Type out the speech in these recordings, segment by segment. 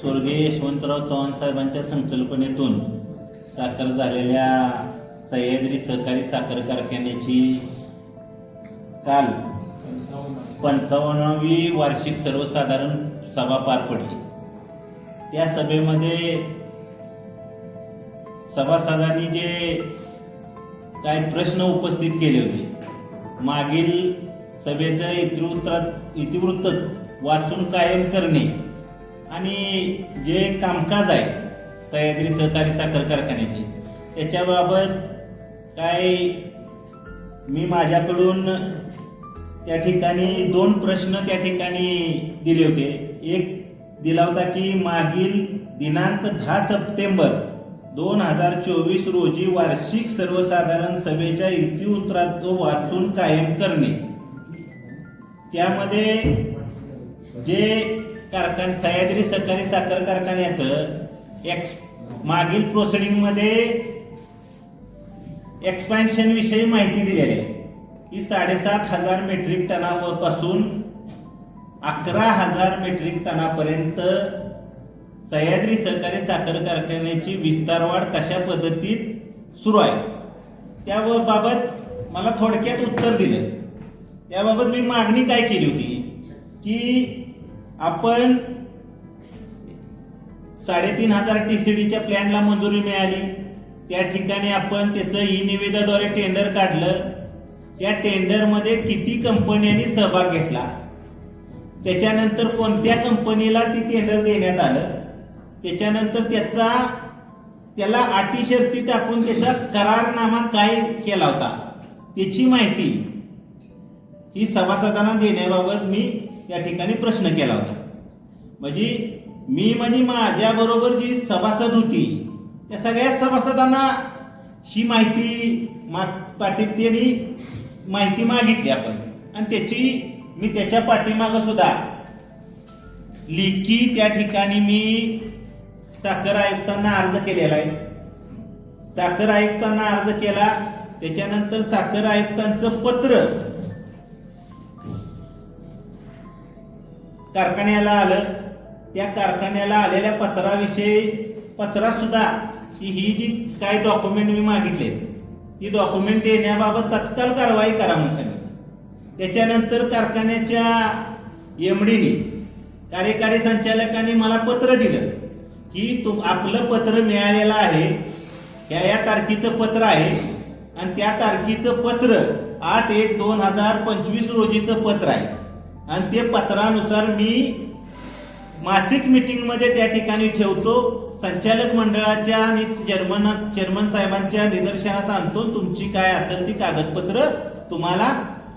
स्वर्गीय यशवंतराव चव्हाण साहेबांच्या संकल्पनेतून साकार झालेल्या सह्याद्री सहकारी साखर कारखान्याची काल पंचावन्नावी वार्षिक सर्वसाधारण सभा पार पडली. त्या सभेमध्ये सभासदांनी जे काय प्रश्न उपस्थित केले होते मागील सभेचं इतिवृत्त इतिवृत्त वाचून कायम करणे आणि जे कामकाज आहे सह्याद्री सहकारी साखर कारखान्याचे त्याच्याबाबत काय मी माझ्याकडून त्या ठिकाणी दोन प्रश्न त्या ठिकाणी दिले होते. एक दिला होता की मागील दिनांक दहा सप्टेंबर दोन हजार चोवीस रोजी वार्षिक सर्वसाधारण सभेच्या इतिवृत्तात तो वाचून कायम करणे. त्यामध्ये जे कारखान सह्याद्री सहकारी साखर कारखान्याचं एक्स मागील प्रोसिडिंगमध्ये एक्सपान्शन विषयी माहिती दिलेली आहे. की साडेसात हजार मेट्रिक टनापासून अकरा हजार मेट्रिक टनापर्यंत सह्याद्री सहकारी साखर कारखान्याची विस्तार वाढ कशा पद्धतीत सुरू आहे? त्याबाबत मला थोडक्यात उत्तर दिलं. त्याबाबत मी मागणी काय केली होती? की आपण साडेतीन हजार टी सी डीच्या प्लॅनला मंजुरी मिळाली. त्या ठिकाणी आपण त्याचं ई निविदाद्वारे टेंडर काढलं. त्या टेंडरमध्ये किती कंपन्यांनी सहभाग घेतला? त्याच्यानंतर कोणत्या कंपनीला ती टेंडर देण्यात आलं? त्याच्यानंतर त्याचा त्याला अटी शर्ती टाकून त्याचा करारनामा काय केला होता? त्याची माहिती ही सभासदांना देण्याबाबत मी या ठिकाणी प्रश्न केला होता. म्हणजे मी म्हणजे माझ्याबरोबर जी सभासद होती त्या सगळ्या सभासदांना ही माहिती मा पाठी त्यांनी माहिती मागितली आपण. आणि त्याची मी त्याच्या पाठीमागं सुद्धा लेखी त्या ठिकाणी मी साखर आयुक्तांना अर्ज केलेला आहे. साखर आयुक्तांना अर्ज केला त्याच्यानंतर साखर आयुक्तांचं पत्र कारखान्याला आलं. त्या कारखान्याला आलेल्या पत्राविषयी पत्रात सुद्धा की ही जी काही डॉक्युमेंट मी मागितले ती डॉक्युमेंट देण्याबाबत तत्काळ कारवाई करा म्हणून सांगितलं. त्याच्यानंतर कारखान्याच्या एमडीने कार्यकारी संचालकांनी मला पत्र दिलं की तुम आपलं पत्र मिळालेलं आहे. या या तारखेचं पत्र आहे. आणि त्या तारखेचं पत्र आठ एक दोन हजार पंचवीस रोजीचं पत्र आहे. आणि ते पत्रानुसार मी मासिक मीटिंगमध्ये त्या ठिकाणी ठेवतो. संचालक मंडळाच्या आणि चेअरमन चेअरमन साहेबांच्या निदर्शनास आणतो. तुमची काय असेल ती कागदपत्र तुम्हाला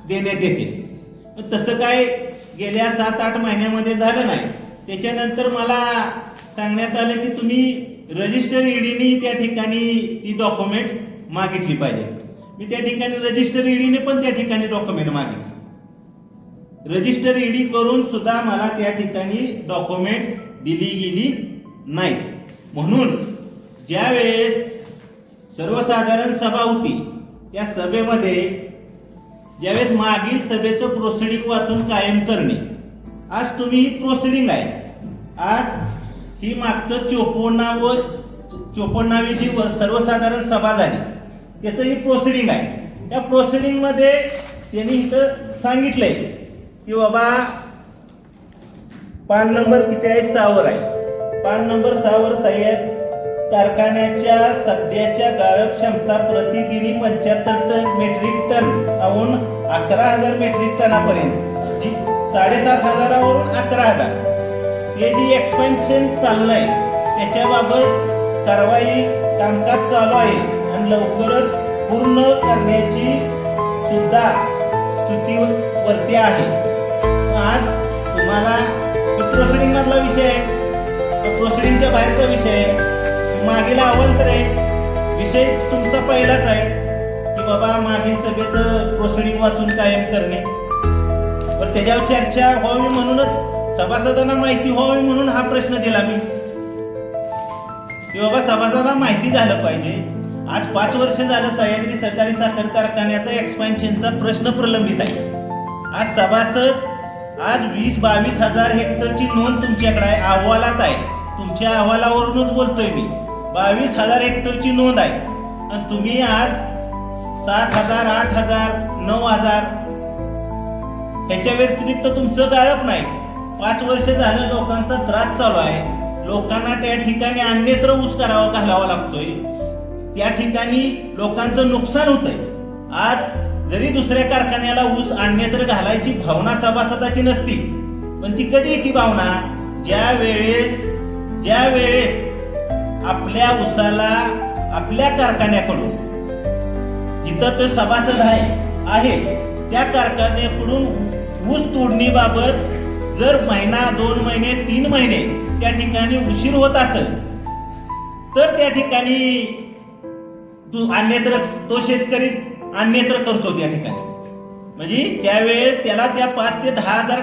देण्यात येते तसं काय गेल्या सात आठ महिन्यामध्ये झालं नाही. त्याच्यानंतर मला सांगण्यात आलं की तुम्ही रजिस्टर ईडीने त्या ठिकाणी ती डॉक्युमेंट मागितली पाहिजे. मी त्या ठिकाणी रजिस्टर ईडीने पण त्या ठिकाणी डॉक्युमेंट मागितली. रजिस्टर ईडी करून सुद्धा मला त्या ठिकाणी डॉक्युमेंट दिली गेली नाहीत. म्हणून ज्या वेळेस सर्वसाधारण सभा होती त्या सभेमध्ये ज्यावेळेस मागील सभेचं प्रोसिडिंग वाचून कायम करणे आज तुम्ही ही प्रोसिडिंग आहे. आज ही मागचं चोपन्नाव चोपन्नावी जी व- सर्वसाधारण सभा झाली त्याचं ही प्रोसिडिंग आहे. त्या प्रोसिडिंगमध्ये त्यांनी इथं सांगितलंय की बाबा पान नंबर किती आहे? सहावर आहे. पान नंबर सहावर सह्याद कारखान्याच्या सध्याच्या गाळप क्षमता प्रतिदिनी पंच्याहत्तर टन मेट्रिक टन आहून अकरा हजार मेट्रिक टनापर्यंत. जी साडेसात हजारावरून अकरा हजार. हे जी एक्सपेन्शन चाललंय त्याच्याबाबत कारवाई कामकाज चालू आहे. आणि लवकरच पूर्ण करण्याची सुद्धा स्तुतीवरती आहे. आज तुम्हाला प्रोसिडिंग मधला विषय आहे. प्रोसिडिंगच्या बाहेरचा विषय आहे. मागील अवंतर आहे विषय तुमचा पहिलाच आहे. की बाबा मागील सभेचं प्रोसिडिंग वाचून कायम करणे. पण त्याच्यावर चर्चा व्हावी म्हणूनच सभासदांना माहिती व्हावी म्हणून हा प्रश्न दिला मी. की बाबा सभासदांना माहिती झालं पाहिजे. आज पाच वर्ष झालं सह्याद्री सहकारी साखर कारखान्याचा एक्सपान्शनचा प्रश्न प्रलंबित आहे. आज सभासद आज वीस बावीस हजार हेक्टरची नोंद तुमच्याकडे आहे अहवालात आहे. तुमच्या अहवालावरूनच बोलतोय मी. बावीस हजार हेक्टरची नोंद आहे. आणि तुम्ही आज सात हजार आठ हजार नऊ हजार त्याच्या व्यतिरिक्त तुमचं गाळप नाही. पाच वर्ष झालं लोकांचा त्रास चालू आहे. लोकांना त्या ठिकाणी अन्यत्र ऊस करावा घालावा लागतोय. त्या ठिकाणी लोकांचं नुकसान होतंय. आज जरी दुसऱ्या कारखान्याला ऊस अन्यत्र घालायची भावना सभासदाची नसती. पण ती कधी ती भावना? ज्या वेळेस ज्या वेळेस आपल्या ऊसाला आपल्या कारखान्याकडून जिथं तो सभासद आहे आहे त्या कारखान्याकडून ऊस तोडणीबाबत जर महिना दोन महिने तीन महिने त्या ठिकाणी उशीर होत असेल तर त्या ठिकाणी तू अन्यत्र तो शेतकरी अन्यत्र करतो त्या ठिकाणी. म्हणजे त्यावेळेस त्याला त्या पाच ते दहा हजार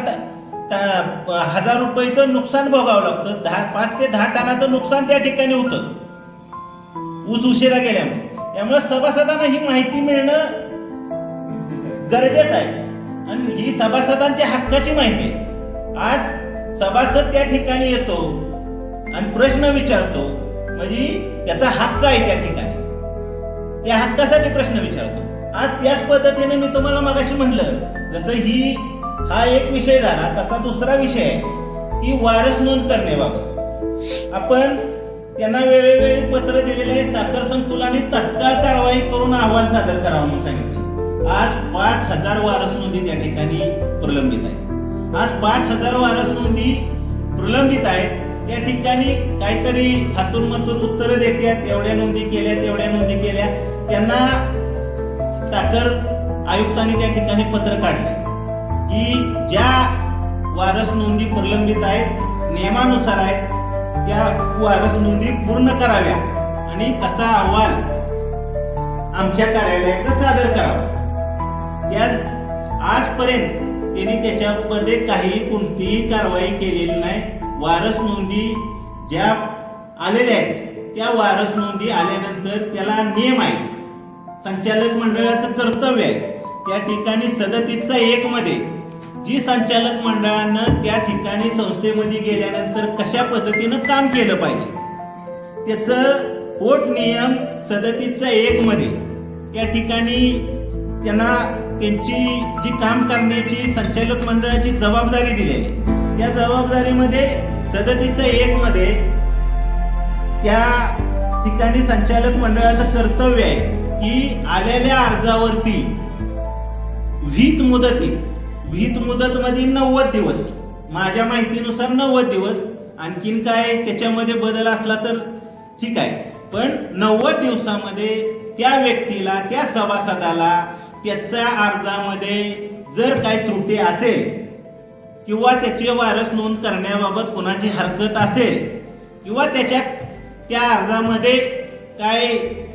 हजार रुपयाचं नुकसान भोगावं लागतं. दहा पाच ते दहा टनाचं नुकसान त्या ठिकाणी होतं. ऊस उशिरा गेल्यामुळे. त्यामुळे सभासदांना ही माहिती मिळणं गरजेचं आहे. आणि ही सभासदांच्या हक्काची माहिती आहे. आज सभासद त्या ठिकाणी येतो आणि प्रश्न विचारतो. म्हणजे त्याचा हक्क आहे त्या ठिकाणी. त्या हक्कासाठी प्रश्न विचारतो. आज त्याच पद्धतीने मी तुम्हाला मगाशी म्हणलं जसं ही हा एक विषय झाला तसा दुसरा विषय आहे की वारस नोंद करण्याबाबत. आपण त्यांना वेळोवेळी पत्र दिलेले आहे साखर संकुलाने तत्काळ कारवाई करून अहवाल सादर करावा म्हणून सांगितले. आज पाच हजार वारस नोंदी त्या ठिकाणी प्रलंबित आहेत. आज पाच हजार वारस नोंदी प्रलंबित आहेत त्या ठिकाणी काहीतरी हातून मधून उत्तरं देतात एवढ्या नोंदी केल्या तेवढ्या नोंदी केल्या. त्यांना साखर आयुक्तांनी त्या ठिकाणी पत्र काढले. की ज्या वारस नोंदी प्रलंबित आहेत नियमानुसार आहेत त्या वारस नोंदी पूर्ण कराव्या. आणि तसा अहवाल आमच्या कार्यालयाकडे सादर करावा. त्या आजपर्यंत त्यांनी त्याच्यामध्ये काही कोणतीही कारवाई केलेली नाही. वारस नोंदी ज्या आलेल्या आहेत त्या वारस नोंदी आल्यानंतर त्याला नियम आहे संचालक मंडळाचं कर्तव्य आहे. त्या ठिकाणी सदतीसचा एक मध्ये. जी संचालक मंडळानं त्या ठिकाणी संस्थेमध्ये गेल्यानंतर कशा पद्धतीनं काम केलं पाहिजे? त्याचं पोट नियम सदतीसचा एक मध्ये. त्या ठिकाणी त्यांना त्यांची जी काम करण्याची संचालक मंडळाची जबाबदारी दिलेली आहे. त्या जबाबदारीमध्ये सदतीसचा एक मध्ये त्या ठिकाणी संचालक मंडळाचं कर्तव्य आहे. की आलेल्या अर्जावरती विहित मुदतीत विहित मुदत मध्ये नव्वद दिवस माझ्या माहितीनुसार नव्वद दिवस आणखीन काय त्याच्यामध्ये बदल असला तर ठीक आहे. पण नव्वद दिवसामध्ये त्या व्यक्तीला त्या सभासदाला त्याच्या अर्जामध्ये जर काही त्रुटी असेल किंवा त्याची वारस नोंद करण्याबाबत कोणाची हरकत असेल किंवा त्याच्या त्या अर्जामध्ये काय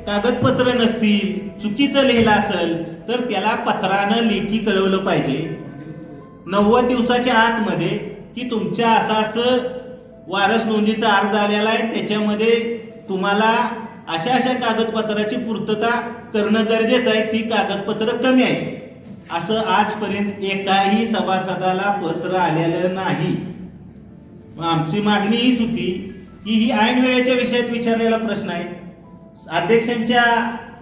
कागदपत्र नसतील चुकीचं लिहिलं असेल तर त्याला पत्रानं लेखी कळवलं पाहिजे. नव्वद दिवसाच्या आतमध्ये की तुमच्या असं असं वारस नोंदीचा अर्ज आलेला आहे त्याच्यामध्ये तुम्हाला अशा अशा कागदपत्राची पूर्तता करणं गरजेचं आहे ती कागदपत्र कमी आहे असं आजपर्यंत एकाही सभासदाला पत्र आलेलं नाही. आमची मागणी हीच होती की ही ऐन वेळेच्या विषयात विचारलेला प्रश्न आहे. अध्यक्षांच्या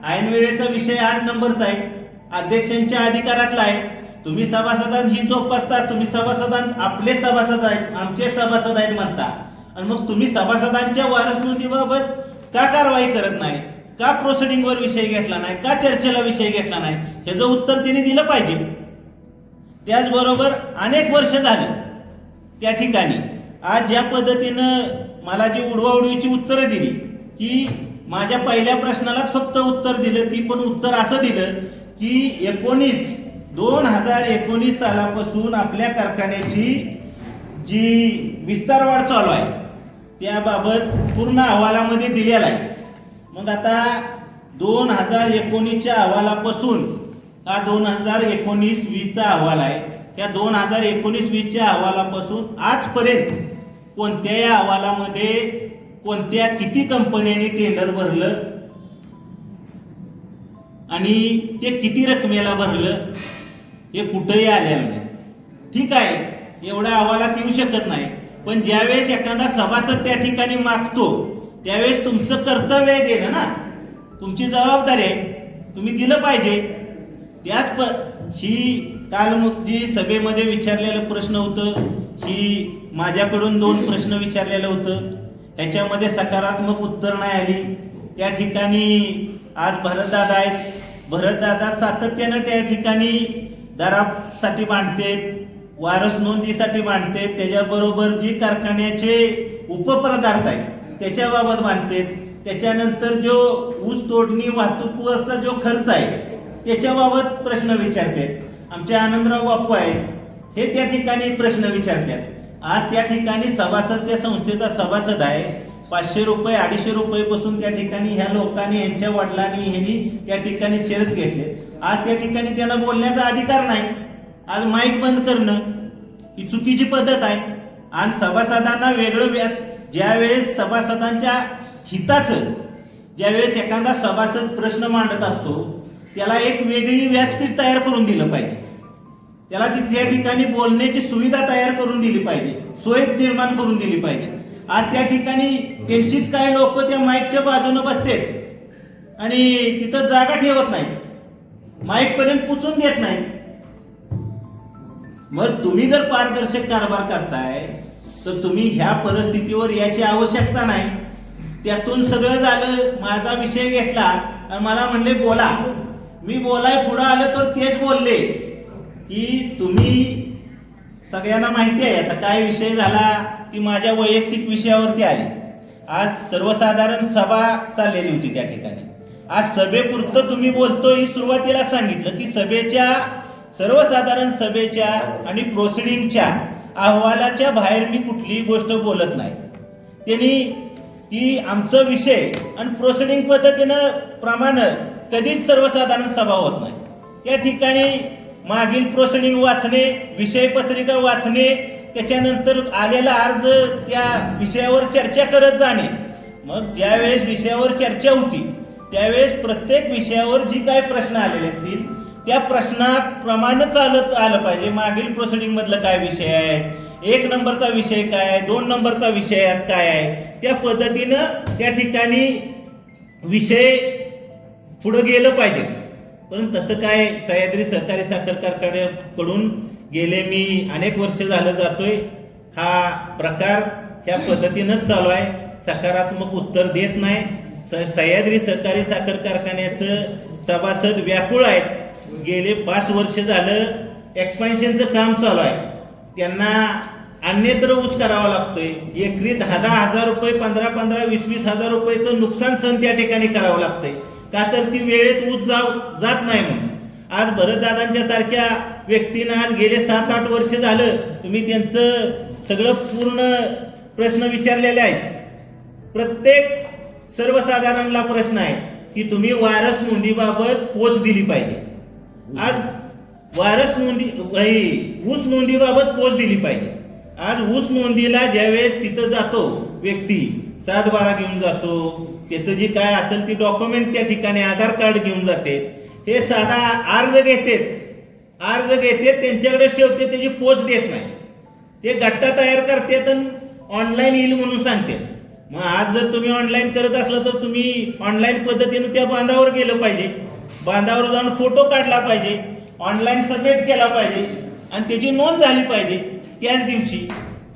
ऐनवेळेचा विषय आठ नंबरचा आहे. अध्यक्षांच्या अधिकारातला आहे. तुम्ही सभासदां ही जोपासता तुम्ही सभासदांत आपले सभासद आहेत आमचे सभासद आहेत म्हणता. आणि मग तुम्ही सभासदांच्या वारस नोंदीबाबत का कारवाई करत नाही? का प्रोसिडिंगवर विषय घेतला नाही? का चर्चेला विषय घेतला नाही? ह्याचं उत्तर तिने दिलं पाहिजे. त्याचबरोबर अनेक वर्ष झालं त्या ठिकाणी. आज ज्या पद्धतीनं मला जी उडवाउडवीची उत्तरं दिली की माझ्या पहिल्या प्रश्नालाच फक्त उत्तर दिलं ती पण उत्तर असं दिलं की एकोणीस दोन हजार एकोणीस सालापासून आपल्या कारखान्याची जी विस्तार वाढ चालू आहे त्याबाबत पूर्ण अहवालामध्ये दिलेला आहे. मग आता दोन हजार एकोणीसच्या अहवालापासून हा दोन हजार एकोणीस वीसचा अहवाल आहे. त्या दोन हजार एकोणीस वीसच्या अहवालापासून आजपर्यंत कोणत्याही अहवालामध्ये कोणत्या किती कंपन्यांनी टेंडर भरलं? आणि ते किती रकमेला भरलं? हे कुठंही आलेलं नाही. ठीक आहे एवढ्या अहवालात येऊ शकत नाही. पण ज्यावेळेस एखादा सभासद त्या ठिकाणी मागतो त्यावेळेस तुमचं कर्तव्य आहे देणं ना. तुमची जबाबदारी आहे. तुम्ही दिलं पाहिजे. त्याच प ही काल मग जी सभेमध्ये विचारलेलं प्रश्न होतं. ही माझ्याकडून दोन प्रश्न विचारलेलं होतं. याच्यामध्ये सकारात्मक उत्तर नाही आली. त्या ठिकाणी आज भरतदादा आहेत. भरतदादा सातत्यानं त्या ठिकाणी दरासाठी मांडतेत वारस नोंदीसाठी मांडतेत. त्याच्याबरोबर जी कारखान्याचे उपपदार्थ आहेत त्याच्याबाबत मांडतेत. त्याच्यानंतर जो ऊस तोडणी वाहतूकवरचा जो खर्च आहे त्याच्याबाबत प्रश्न विचारतात. आमचे आनंदराव बापू आहेत हे त्या ठिकाणी प्रश्न विचारतात. आज त्या ठिकाणी सभासद त्या संस्थेचा सभासद आहे. पाचशे रुपये अडीचशे रुपये पासून त्या ठिकाणी ह्या लोकांनी यांच्या वडिलांनी ह्यांनी त्या ठिकाणी शेअर्स घेतले. आज त्या ठिकाणी त्यांना बोलण्याचा अधिकार नाही. आज माईक बंद करणं ही चुकीची पद्धत आहे. आणि सभासदांना वेगळं व्याज ज्यावेळेस सभासदांच्या हिताचं ज्यावेळेस एखादा सभासद प्रश्न मांडत असतो त्याला एक वेगळी व्यासपीठ तयार करून दिलं पाहिजे. त्याला तिथल्या ठिकाणी बोलण्याची सुविधा तयार करून दिली पाहिजे. सोय निर्माण करून दिली पाहिजे. आज त्या ठिकाणी त्यांचीच काही लोक त्या माईकच्या बाजूने बसते आणि तिथं जागा ठेवत नाही माईक पर्यंत पुचून देत नाही मग तुम्ही जर पारदर्शक कारभार करताय तर तुम्ही ह्या परिस्थितीवर याची आवश्यकता नाही. त्यातून सगळं झालं माझा विषय घेतला आणि मला म्हणले बोला. मी बोलाय पुढं आलं तर तेच बोलले. की तुम्ही सगळ्यांना माहिती आहे. आता काय विषय झाला ती माझ्या वैयक्तिक विषयावरती आली. आज सर्वसाधारण सभा चाललेली होती त्या ठिकाणी. आज सभेपुरतं तुम्ही बोलतोय सुरुवातीला सांगितलं की सभेच्या सर्वसाधारण सभेच्या आणि प्रोसिडिंगच्या अहवालाच्या बाहेर मी कुठलीही गोष्ट बोलत नाही. त्यांनी ती आमचं विषय आणि प्रोसिडिंग पद्धतीनं प्रमाण कधीच सर्वसाधारण सभा होत नाही. त्या ठिकाणी मागील प्रोसिडिंग वाचणे विषय पत्रिका वाचणे त्याच्यानंतर आलेला अर्ज त्या विषयावर चर्चा करत जाणे. मग ज्यावेळेस विषयावर चर्चा होती त्यावेळेस प्रत्येक विषयावर जी काय प्रश्न आलेले असतील त्या प्रश्नाप्रमाणे चालत आलं पाहिजे. मागील प्रोसिडिंग मधलं काय विषय आहे? एक नंबरचा विषय काय आहे? दोन नंबरचा विषय काय आहे? त्या पद्धतीनं त्या ठिकाणी विषय पुढं गेलं पाहिजे. पण तसं काय सह्याद्री सहकारी साखर कारखान्याकडून गेले मी अनेक वर्ष झालं जातोय. हा प्रकार ह्या पद्धतीनंच चालू आहे. सकारात्मक उत्तर देत नाही. स- सह्याद्री सहकारी साखर कारखान्याचं सभासद व्याकुळ आहेत. गेले पाच वर्ष झालं एक्सपान्शनचं काम चालू आहे. त्यांना अन्यत्र ऊस करावा लागतोय. एकरी दहा दहा हजार रुपये पंधरा पंधरा वीस वीस हजार रुपयेचं नुकसान सण त्या ठिकाणी करावं लागतंय. का तर ती वेळेत ऊस जाव जात नाही म्हणून. आज भरतदादांच्या सारख्या व्यक्तीनं आज गेले सात आठ वर्ष झालं तुम्ही त्यांचं सगळं पूर्ण प्रश्न विचारलेले आहेत. प्रत्येक सर्वसाधारणला प्रश्न आहे की तुम्ही वारस नोंदीबाबत पोच दिली पाहिजे. आज वारस नोंदी ऊस नोंदीबाबत पोच दिली पाहिजे. आज ऊस नोंदीला ज्यावेळेस तिथं जातो व्यक्ती सात बारा घेऊन जातो. त्याचं जे काय असेल ती डॉक्युमेंट त्या ठिकाणी आधार कार्ड घेऊन जाते. हे साधा अर्ज घेतेत अर्ज घेतेत त्यांच्याकडेच ठेवते त्याची पोच देत नाही. ते गट्टा तयार करते तर ऑनलाईन येईल म्हणून सांगते. मग आज जर तुम्ही ऑनलाईन करत असला तर तुम्ही ऑनलाईन पद्धतीने त्या बांधावर गेलं पाहिजे. बांधावर जाऊन फोटो काढला पाहिजे. ऑनलाईन सबमिट केला पाहिजे. आणि त्याची नोंद झाली पाहिजे. त्याच दिवशी.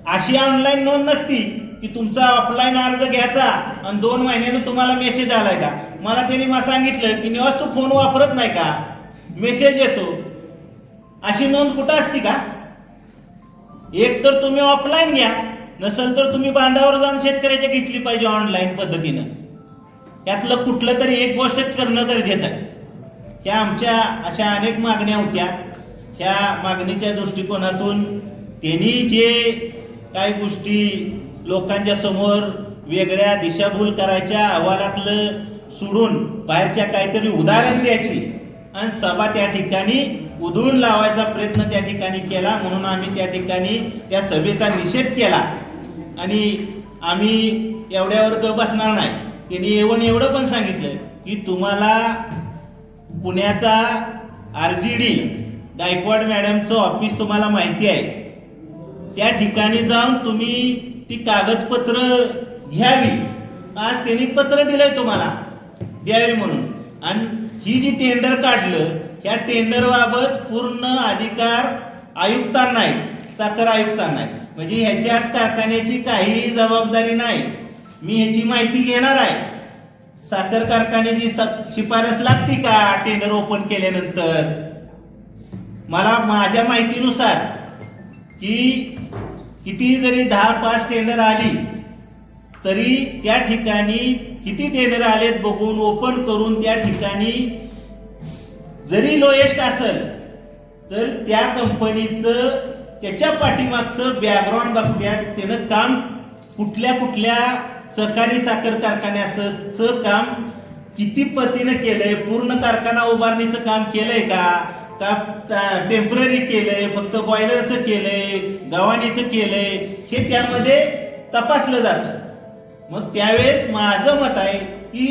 अशी ऑनलाईन नोंद नसती. की तुमचा ऑफलाईन अर्ज घ्यायचा आणि दोन महिन्यानं तुम्हाला मेसेज आलाय का? मला त्यांनी मला सांगितलं की निवास तू फोन वापरत नाही का? मेसेज येतो. अशी नोंद कुठं असती का? एक तर तुम्ही ऑफलाईन घ्या नसेल तर तुम्ही बांधावर जाऊन शेतकऱ्याच्या घेतली पाहिजे ऑनलाईन पद्धतीनं. यातलं कुठलं तरी एक गोष्ट करणं गरजेचं आहे. ह्या आमच्या अशा अनेक मागण्या होत्या. ह्या मागणीच्या दृष्टिकोनातून त्यांनी जे काही गोष्टी लोकांच्या समोर वेगळ्या दिशाभूल करायच्या अहवालातलं सोडून बाहेरच्या काहीतरी उदाहरण द्यायची. आणि सभा त्या ठिकाणी उधळून लावायचा प्रयत्न त्या ठिकाणी केला म्हणून आम्ही त्या ठिकाणी त्या सभेचा निषेध केला. आणि आम्ही एवढ्यावर ग बसणार नाही. त्यांनी येऊन एवढं पण सांगितलं की तुम्हाला पुण्याचा आर जी डी गायकवाड मॅडमचं ऑफिस तुम्हाला माहिती आहे. त्या ठिकाणी जाऊन तुम्ही ती कागदपत्र घ्यावी. आज त्यांनी पत्र दिलंय तुम्हाला द्यावी म्हणून. आणि ही जी टेंडर काढलं या टेंडर बाबत पूर्ण अधिकार आयुक्तांना आहेत साखर आयुक्तांना आहे म्हणजे ह्याच्यात कारखान्याची काही जबाबदारी नाही. मी ह्याची माहिती घेणार आहे. साखर कारखान्याची स- शिफारस लागती का टेंडर ओपन केल्यानंतर? मला माझ्या माहितीनुसार की किती जरी दहा पाच टेंडर आली तरी त्या ठिकाणी किती टेंडर आलेत बघून ओपन करून त्या ठिकाणी जरी लोएस्ट असेल तर त्या कंपनीचं त्याच्या पाठीमागचं बॅकग्राऊंड बघत्यात. त्यानं काम कुठल्या कुठल्या सहकारी साखर कारखान्याचं काम किती पतीनं केलंय? पूर्ण कारखाना उभारणीचं काम केलंय का? का टेंपररी केलंय फक्त बॉयलरचं केलंय गव्हाणीचं केलंय हे त्यामध्ये तपासलं जातं. मग त्यावेळेस माझं मत आहे की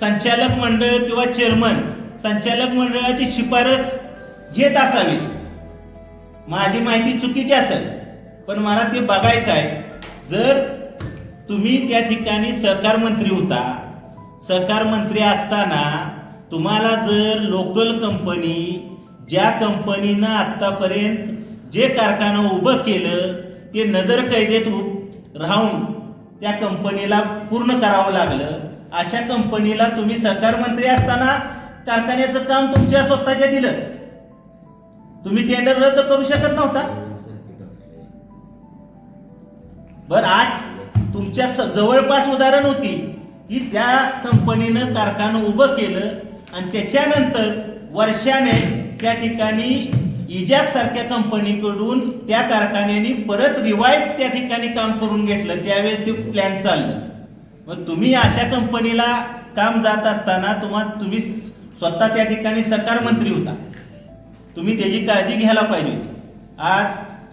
संचालक मंडळ किंवा चेअरमन संचालक मंडळाची शिफारस घेत असावी. माझी माहिती चुकीची असेल पण मला ते बघायचं आहे. जर तुम्ही त्या ठिकाणी सहकार मंत्री होता सहकार मंत्री असताना तुम्हाला जर लोकल कंपनी ज्या कंपनीनं आत्तापर्यंत जे कारखानं उभं केलं ते नजर कैदेत राहून त्या कंपनीला पूर्ण करावं लागलं. अशा कंपनीला तुम्ही सहकार मंत्री असताना कारखान्याचं काम तुमच्या स्वतःच्या दिलं. तुम्ही टेंडर रद्द करू शकत नव्हता. बर आज तुमच्या स- जवळपास उदाहरण होती की त्या कंपनीनं कारखानं उभं केलं आणि त्याच्यानंतर वर्षाने त्या ठिकाणी इजाक सारख्या कंपनीकडून त्या कारखान्याने परत रिवाईज त्या ठिकाणी काम करून घेतलं. त्यावेळेस ते प्लॅन चाललं. मग तुम्ही अशा कंपनीला काम जात असताना तुम्हाला तुम्ही स्वतः त्या ठिकाणी सरकार मंत्री होता. तुम्ही त्याची काळजी घ्यायला पाहिजे होती. आज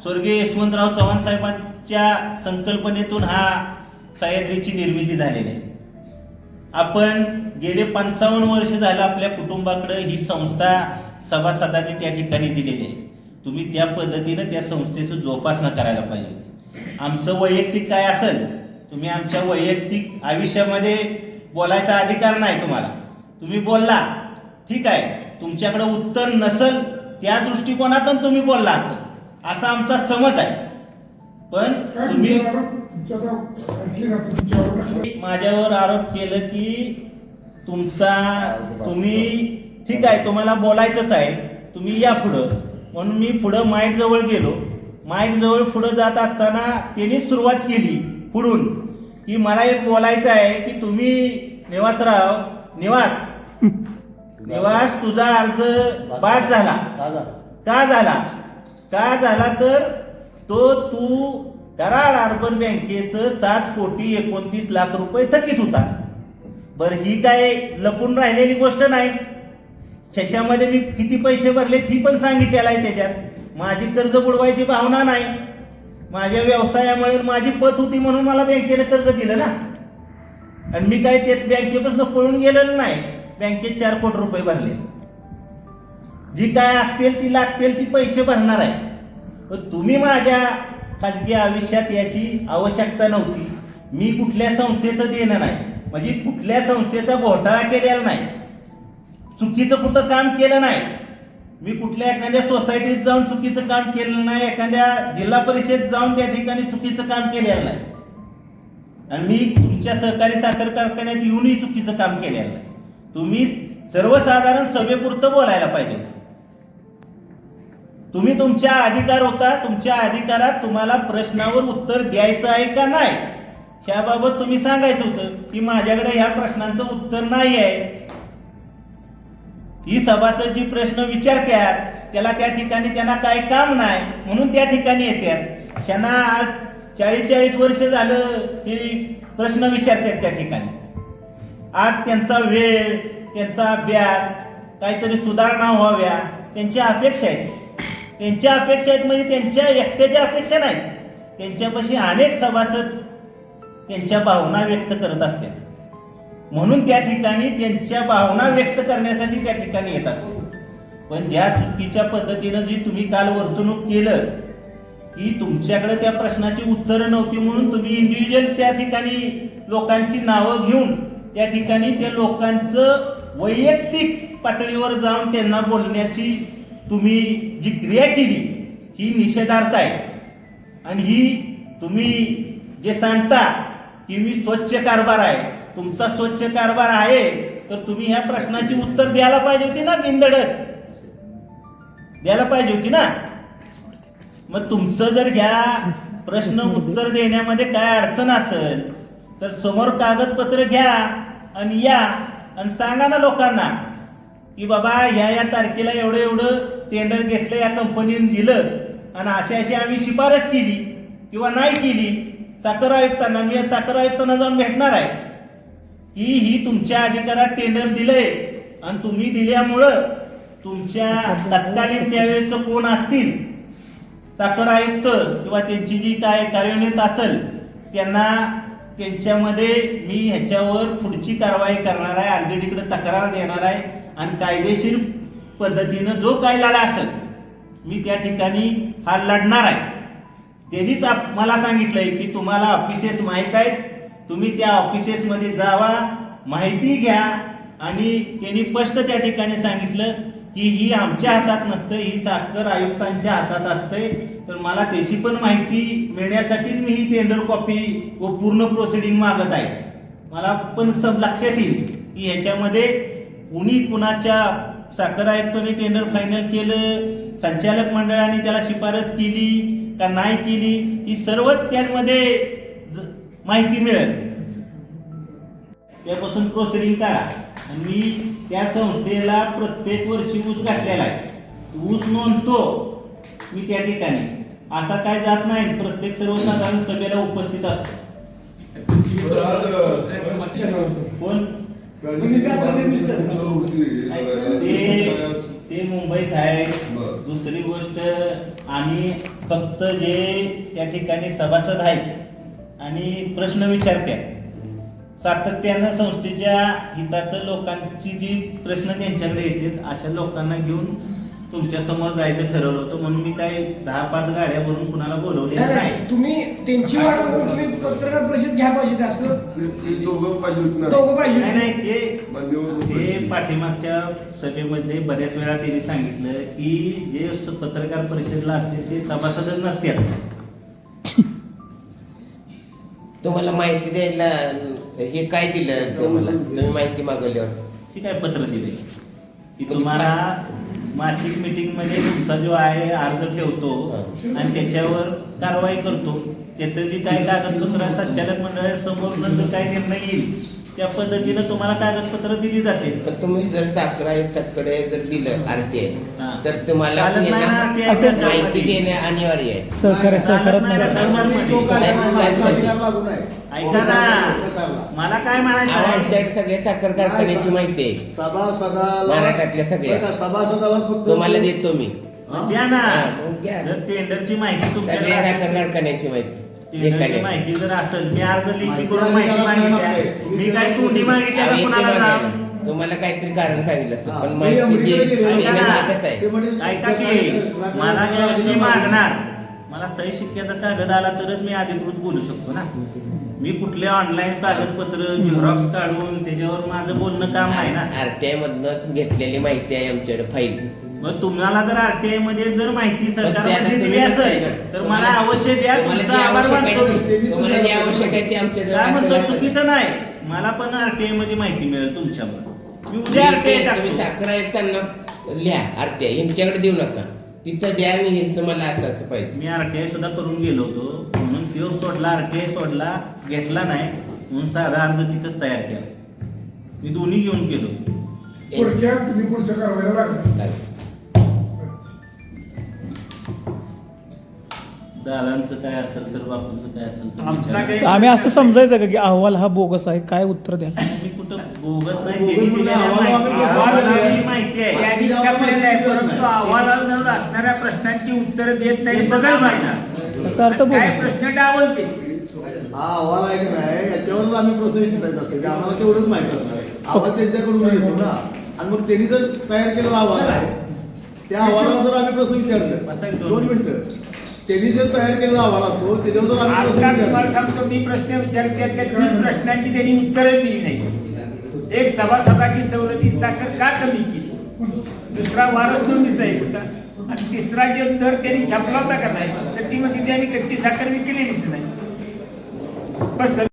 स्वर्गीय यशवंतराव चव्हाण साहेबांच्या संकल्पनेतून हा सह्याद्रीची निर्मिती झालेली आहे. आपण गेले पंचावन्न वर्ष झालं आपल्या कुटुंबाकडे ही संस्था सभासदांनी त्या ठिकाणी दिलेली आहे. तुम्ही त्या पद्धतीनं त्या संस्थेचं जोपासना करायला पाहिजे. आमचं वैयक्तिक काय असेल तुम्ही आमच्या वैयक्तिक आयुष्यामध्ये बोलायचा अधिकार नाही तुम्हाला. तुम्ही बोलला ठीक आहे तुमच्याकडे उत्तर नसल त्या दृष्टिकोनातून तुम्ही बोलला असेल असा आमचा समज आहे. पण तुम्ही माझ्यावर आरोप केलं की तुमचा तुम्ही ठीक आहे तुम्हाला बोलायचंच आहे. तुम्ही या पुढं. म्हणून मी पुढं माईक जवळ गेलो. माईक जवळ पुढं जात असताना त्यांनी सुरुवात केली पुढून. की मला एक बोलायचं आहे की तुम्ही निवासराव निवास. निवास तुझा अर्ज बाद झाला? का झाला? का झाला तर तो तू कराड अर्बन बँकेचं सात कोटी एकोणतीस लाख रुपये थकीत होता. बर ही काय लपून राहिलेली गोष्ट नाही. त्याच्यामध्ये मी किती पैसे भरले ही पण सांगितलेलं आहे त्याच्यात. माझी कर्ज बुडवायची भावना नाही. माझ्या व्यवसायामुळे माझी पत होती म्हणून मला बँकेने कर्ज दिलं ना. आणि मी काय ते बँकेपासून पळून गेलेलं नाही. बँकेत चार कोटी रुपये भरले. जी काय असतील ती लागतील ती पैसे भरणार आहे. पण तुम्ही माझ्या खाजगी आयुष्यात याची आवश्यकता नव्हती. मी कुठल्या संस्थेचं देणं नाही. म्हणजे कुठल्या संस्थेचा घोटाळा केलेला नाही. चुकीचं कुठं काम केलं नाही. मी कुठल्या एखाद्या सोसायटीत जाऊन चुकीचं काम केलं नाही एखाद्या जिल्हा परिषद जाऊन त्या ठिकाणी चुकीचं काम केलेलं नाही. आणि मी तुमच्या सहकारी साखर कारखान्यात येऊनही चुकीचं काम केलेलं नाही. तुम्ही सर्वसाधारण सभेपुरतं बोलायला पाहिजे. तुम्ही तुमच्या अधिकार होता तुमच्या अधिकारात तुम्हाला प्रश्नावर उत्तर द्यायचं आहे का नाही? ह्याबाबत तुम्ही सांगायचं होतं की माझ्याकडे ह्या प्रश्नांचं उत्तर नाही आहे. ही सभासद जी प्रश्न विचारतात त्याला त्या ठिकाणी त्यांना काय काम नाही म्हणून त्या ठिकाणी येतात त्यांना आज चाळीस चाळीस वर्ष झालं हे प्रश्न विचारतात त्या ठिकाणी. आज त्यांचा वेळ त्यांचा अभ्यास काहीतरी सुधारणा व्हाव्या त्यांच्या अपेक्षा आहेत. त्यांच्या अपेक्षा आहेत म्हणजे त्यांच्या एकट्याच्या अपेक्षा नाहीत. त्यांच्यापाशी अनेक सभासद त्यांच्या भावना व्यक्त करत असतात. म्हणून त्या ठिकाणी त्यांच्या भावना व्यक्त करण्यासाठी त्या ठिकाणी येत असतो. पण ज्या चुकीच्या पद्धतीनं जी तुम्ही काल वर्तणूक केलं की तुमच्याकडे त्या प्रश्नाची उत्तरं नव्हती म्हणून तुम्ही इंडिव्हिज्युअल त्या ठिकाणी लोकांची नावं घेऊन त्या ठिकाणी त्या लोकांचं वैयक्तिक पातळीवर जाऊन त्यांना बोलण्याची तुम्ही जी क्रिया केली ही निषेधार्थ आहे. आणि ही तुम्ही जे सांगता की मी स्वच्छ कारभार आहे. तुमचा स्वच्छ कारभार आहे तर तुम्ही ह्या प्रश्नाची उत्तर द्यायला पाहिजे होती ना बिंदडत द्यायला पाहिजे होती ना? मग तुमचं जर ह्या प्रश्न उत्तर देण्यामध्ये काय अडचण असेल तर समोर कागदपत्र घ्या आणि या आणि सांगा ना लोकांना की बाबा ह्या या तारखेला एवढं एवढं टेंडर घेतलं या कंपनीने दिलं आणि अशी अशी आम्ही शिफारस केली किंवा नाही केली. साखर आयुक्तांना मी साखर आयुक्तांना जाऊन भेटणार आहे. की ही तुमच्या अधिकारात टेंडर दिलंय. आणि तुम्ही दिल्यामुळं तुमच्या तत्कालीन त्यावेळेचं कोण असतील? साखर आयुक्त किंवा त्यांची जी काय कार्यनीत असेल त्यांना त्यांच्यामध्ये मी ह्याच्यावर पुढची कारवाई करणार आहे आरजेडीकडे तक्रार देणार आहे. आणि कायदेशीर पद्धतीनं जो काय लढा असेल मी त्या ठिकाणी हा लढणार आहे. त्यांनीच मला सांगितलंय की तुम्हाला ऑफिसेस माहीत आहेत तुम्ही त्या ऑफिसेसमध्ये जावा माहिती घ्या आणि त्यांनी स्पष्ट त्या ठिकाणी सांगितलं की ही आमच्या हातात नसतं ही साखर आयुक्तांच्या हातात असते. तर मला त्याची पण माहिती मिळण्यासाठीच मी ही टेंडर कॉपी व पूर्ण प्रोसिडिंग मागत आहे. मला पण सब लक्षात येईल की ह्याच्यामध्ये कुणी कुणाच्या साखर आयुक्तांनी टेंडर फायनल केलं संचालक मंडळाने त्याला शिफारस केली का नाही केली ही सर्वच त्यामध्ये माहिती मिळेल. त्यापासून प्रोसिडिंग काढा. आणि मी त्या संस्थेला प्रत्येक वर्षी ऊस घातलेला आहे. ऊस नोंदतो मी त्या ठिकाणी. असा काय जात नाही. प्रत्येक सर्वसाधारण सभेला उपस्थित असतो. कोण? ते ते मुंबईत आहे. दुसरी गोष्ट आम्ही फक्त जे त्या ठिकाणी सभासद आहेत आणि प्रश्न विचारत्या. सातत्यानं संस्थेच्या हिताचं लोकांची जी प्रश्न त्यांच्याकडे येते अशा लोकांना घेऊन तुमच्यासमोर जायचं ठरवलं होतं. म्हणून मी काय दहा पाच गाड्या भरून कुणाला बोलवले नाही, तुम्ही त्यांची वाट बघून तुम्ही पत्रकार परिषद घ्या पाहिजे असं. दोघं पाहिजे होत दोघं पाहिजे नाही नाही ते ते पाठीमागच्या सभेमध्ये बऱ्याच वेळा त्यांनी सांगितलं की जे पत्रकार परिषदेला असते ते सभासदच नसतात. तुम्हाला माहिती द्यायला हे काय दिलं तुम्हाला? तुम्ही माहिती मागवल्यावर. ठीक आहे पत्र दिले? की तुम्हाला मासिक मीटिंगमध्ये तुमचा जो आहे अर्ज ठेवतो आणि त्याच्यावर कारवाई करतो. त्याचं जे काय कागदपत्र संचालक मंडळासमोर नंतर काय निर्णय येईल. त्या पद्धतीनं तुम्हाला कागदपत्र दिली जाते पण तुम्ही जर साखर आयुक्ताकडे जर दिलं आरटीआय हा. तर तुम्हाला चालत नाही ना यांना RTI च्या माहिती. देणे अनिवार्य आहे सहकार्य सहकारत नाही. ऐका ना. मला काय म्हणायचं आहे आमच्याकडे सगळे साखर कारखान्याची माहिती आहे महाराष्ट्रातल्या सगळ्या. सभासदाला फक्त तुम्हाला देतो मी हा? द्या ना हा, मग घ्या. जर टेंडरची माहिती सगळ्या तुमच्याकडे साखर कारखान्याची माहिती माहिती जर असेल मी अर्ज लिखी करून माहिती मागितली आहे. मागते. मी काय तोंडी कुणाला तुम्हाला काहीतरी कारण सांगितलं असेल हा, पण मी माहिती अमेरिकेला दे- गेलेलो. देणं ऐका ना. महत्वाचं आहे ते म्हणजे ऐका की मला ज्यावेळेस मी मागणार मला सही शिक्क्याचा कागद आला तरच मी अधिकृत बोलू शकतो ना. मी कुठले ऑनलाईन कागदपत्र झेरॉक्स काढून त्याच्यावर माझं बोलणं काम नाही ना. आरटीआय मधनच घेतलेली माहिती आहे आमच्याकडे फाईल मग तुम्हाला जर आरटीआयमध्ये जर माहिती सरकारमध्ये दिली असेल. तर मला अवश्य द्या तुमचा आभार आवश्यक मानतो मी. मी आवश्यक काय म्हणतो. चुकीचं नाही. मला पण आरटीआयमध्ये माहिती मिळेल तुमच्यावर मी उद्या आरटीआय टाकतो. साखर आयुक्तांना लिहा आरटीआय यांच्याकडे देऊ नका. तिथं द्या आणि यांचं मला असं असं पाहिजे. मी आरटीआय सुद्धा करून गेलो होतो. म्हणून तो सोडला आरटीआय सोडला घेतला नाही. म्हणून साधा अर्ज तिथंच तयार केला. मी दोन्ही घेऊन गेलो. थोडक्यात तुम्ही पुढच्या कारवाईला लागला. दादांचं काय असेल तर बापूंचं काय असेल तर आमचा विचारा. काही- आम्ही असं समजायचं का की अहवाल हा बोगस आहे? काय उत्तर द्या मी कुठं बोगस नाही त्यांनी म्हणजे माहिती. आहे. यादी छापलेली आहे परंतु जाऊन असणाऱ्या प्रश्नांची उत्तरं देत नाही ना. त्याचा अर्थ काय बोगस. प्रश्न डावलते हा अहवाल आहे की नाही याच्यावरच आम्ही प्रोसेस विचारायचं असते. आम्हाला तेवढंच माहिती असणार अहवाल त्यांच्याकडून येतो ना. आणि मग त्यांनी जर तयार केलेला अहवाल आहे त्या अहवालावर जर आम्ही प्रश्न बसा विचारलं दोन दोन मिनिटं. त्यांनी जे तयार केलेला अहवाल असतो त्याच्यावर जर आम्ही प्रश्न आता तुम्हाला विचारले, सांगतो मी प्रश्न विचारते त्या तीन प्रश्नांची त्यांनी उत्तरच दिली नाही. एक सभासदाची सवलती साखर का कमी केली? दुसरा वारस नोंदीचा एक होता. आणि तिसरा जो दर त्यांनी छापला होता का नाही तर ती मध्ये त्यांनी कच्ची साखर विकलेलीच नाही. पण